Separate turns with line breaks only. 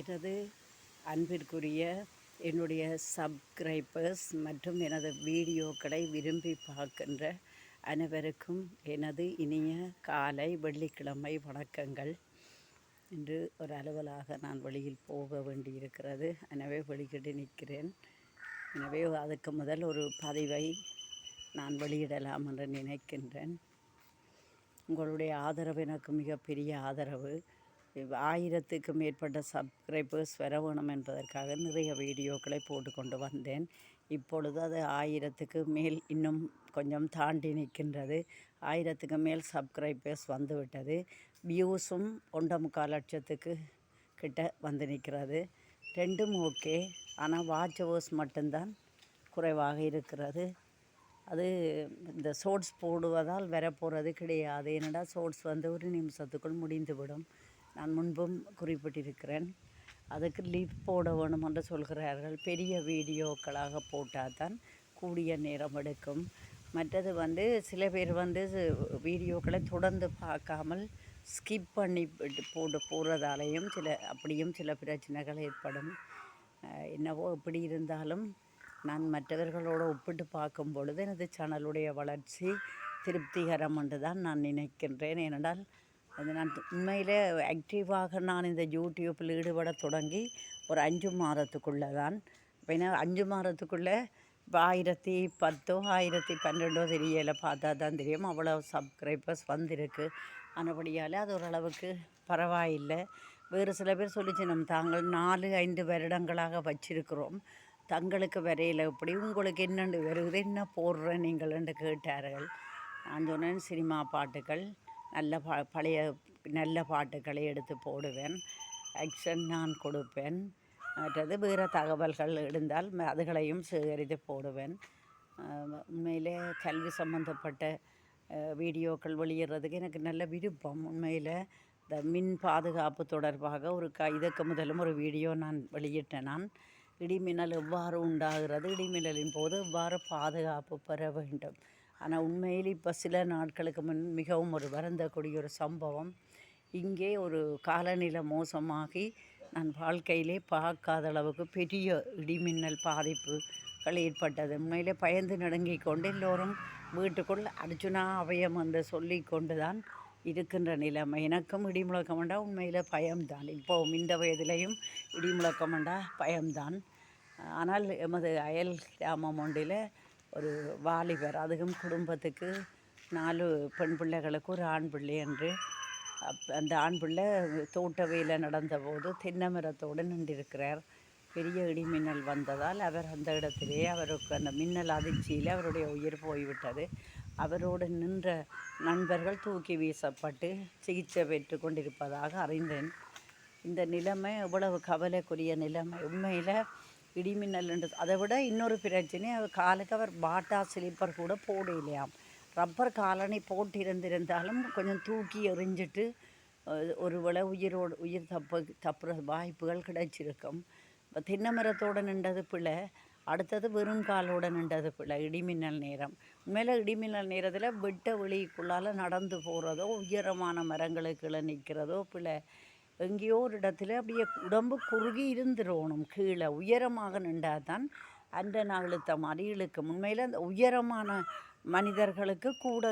எனது அன்பிற்குரிய என்னுடைய சப்ஸ்கிரைபர்ஸ் மற்றும் எனது வீடியோக்களை விரும்பி பார்க்கின்ற அனைவருக்கும் எனது இனிய காலை வெள்ளிக்கிழமை வணக்கங்கள். இன்று ஒரு அலுவலாக நான் வெளியில் போக வேண்டியிருக்கிறது. எனவே வெளியிட்டு நிற்கிறேன். எனவே அதுக்கு முதல் ஒரு பதிவை நான் வெளியிடலாம் என்று நினைக்கின்றேன். உங்களுடைய ஆதரவு எனக்கு மிகப்பெரிய ஆதரவு. ஆயிரத்துக்கு மேற்பட்ட சப்ஸ்கிரைபர்ஸ் வர வேணும் என்பதற்காக நிறைய வீடியோக்களை போட்டுக்கொண்டு வந்தேன். இப்பொழுது அது ஆயிரத்துக்கு மேல் இன்னும் கொஞ்சம் தாண்டி நிற்கின்றது. ஆயிரத்துக்கு மேல் சப்ஸ்கிரைபர்ஸ் வந்துவிட்டது வியூஸும் ஒன்றை முக்கால் லட்சத்துக்கு கிட்ட வந்து நிற்கிறது. ரெண்டும் ஓகே ஆனால் வாட்ச் ஹவர்ஸ் மட்டும்தான் குறைவாக இருக்கிறது. அது இந்த ஷோர்ட்ஸ் போடுவதால் வரப்போகிறது கிடையாது. என்னடா ஷோர்ட்ஸ் வந்து ஒரு நிமிஷத்துக்குள் முடிந்துவிடும். நான் முன்பும் குறிப்பிட்டிருக்கிறேன். அதுக்கு லீட் போட வேணும் என்று சொல்கிறார்கள். பெரிய வீடியோக்களாக போட்டால் தான் கூடிய நேரம் எடுக்கும். மற்றது வந்து சில பேர் வந்து வீடியோக்களை தொடர்ந்து பார்க்காமல் ஸ்கிப் பண்ணி போட்டு போகிறதாலையும் சில அப்படியும் சில பிரச்சனைகள் ஏற்படும். என்னவோ எப்படி இருந்தாலும் நான் மற்றவர்களோடு ஒப்பிட்டு பார்க்கும் பொழுது எனது சேனலுடைய வளர்ச்சி திருப்திகரம் என்று தான் நான் நினைக்கின்றேன். ஏனென்றால் நான் உண்மையிலே ஆக்டிவாக நான் இந்த யூடியூப்பில் ஈடுபட தொடங்கி ஒரு அஞ்சு மாதத்துக்குள்ளே தான் இப்போ அஞ்சு மாதத்துக்குள்ளே இப்போ ஆயிரத்தி பத்தோ ஆயிரத்தி பன்னெண்டோ தெரியல பார்த்தா தான் தெரியும். அவ்வளோ சப்ஸ்கிரைபர்ஸ் வந்திருக்கு. ஆனபடியால் அது ஓரளவுக்கு பரவாயில்லை. வேறு சில பேர் சொல்லிச்சு நம்ம தாங்கள் நாலு ஐந்து வருடங்களாக வச்சிருக்கிறோம். தங்களுக்கு வரையில் எப்படி உங்களுக்கு என்னென்று வருது? என்ன போடுற நீங்கள்? என்று கேட்டார்கள். நான் சொன்னேன் சினிமா பாட்டுகள் நல்ல பா பழைய நல்ல பாட்டுகளை எடுத்து போடுவேன். ஆக்ஷன் நான் கொடுப்பேன். மற்றது வேறு தகவல்கள் இருந்தால் அதுகளையும் சேகரித்து போடுவேன். உண்மையிலே கல்வி சம்மந்தப்பட்ட வீடியோக்கள் வெளியிடுறதுக்கு எனக்கு நல்ல விருப்பம். உண்மையில் இந்த மின் பாதுகாப்பு தொடர்பாக ஒரு க இதற்கு முதலும் ஒரு வீடியோ நான் வெளியிட்டேன் நான். இடிமின்னல் எவ்வாறு உண்டாகிறது? இடிமின்னலின் போது எவ்வாறு பாதுகாப்பு பெற வேண்டும்? ஆனால் உண்மையில் இப்போ சில நாட்களுக்கு முன் மிகவும் ஒரு வருந்தக்கூடிய ஒரு சம்பவம். இங்கே ஒரு காலநிலை மோசமாகி நான் வாழ்க்கையிலே பார்க்காத அளவுக்கு பெரிய இடிமின்னல் பாதிப்புகள் ஏற்பட்டது. உண்மையிலே பயந்து நடுங்கிக் கொண்டு எல்லோரும் வீட்டுக்குள் அர்ஜுனா அவயம் என்று சொல்லி கொண்டு தான் இருக்கின்ற நிலைமை. எனக்கும் இடி முழக்கமண்டா உண்மையில் பயம்தான். இப்போவும் இந்த வயதிலையும் இடி முழக்கமண்டா பயம்தான். ஆனால் எமது அயல் கிராமம் ஒன்றில் ஒரு வாலிபர் அதுவும் குடும்பத்துக்கு நாலு பெண் பிள்ளைகளுக்கு ஒரு ஆண் பிள்ளை என்று. அப் அந்த ஆண் பிள்ளை தோட்ட வேலை நடந்தபோது தென்னை மரத்தோடு நின்றிருக்கிறார். பெரிய இடி மின்னல் வந்ததால் அவர் அந்த இடத்திலே அவருக்கு அந்த மின்னல் அதிர்ச்சியில் அவருடைய உயிர் போய்விட்டது. அவரோடு நின்ற நண்பர்கள் தூக்கி வீசப்பட்டு சிகிச்சை பெற்று கொண்டிருப்பதாக அறிந்தேன். இந்த நிலைமை எவ்வளவு கவலைக்குரிய நிலைமை. உண்மையில் இடிமின்னல் அதை விட இன்னொரு பிரச்சனை அவர் காலுக்கு அவர் பாட்டா ஸ்லீப்பர் கூட போடலையாம் ரப்பர் காலணி போட்டிருந்திருந்தாலும் கொஞ்சம் தூக்கி எறிஞ்சிட்டு ஒரு ஒருவேளை உயிரோடு உயிர் தப்பு தப்புற வாய்ப்புகள் கிடைச்சிருக்கும். இப்போ தென்னை மரத்தோடு நின்றது பிள்ளை அடுத்தது வெறும் காலோட நின்றது பிள்ளை இடிமின்னல் நேரம். உண்மையில் இடிமின்னல் நேரத்தில் வெட்ட வெளிக்குள்ளால் நடந்து போகிறதோ உயரமான மரங்களுக்குள்ளே நிற்கிறதோ பிள்ளை எங்கேயோ ஒரு இடத்துல அப்படியே உடம்பு குறுகி இருந்துடணும் கீழே உயரமாக நின்றால் தான் அந்த அழுத்தம் மாதிரி இழுக்கும். உண்மையில் அந்த உயரமான மனிதர்களுக்கு கூட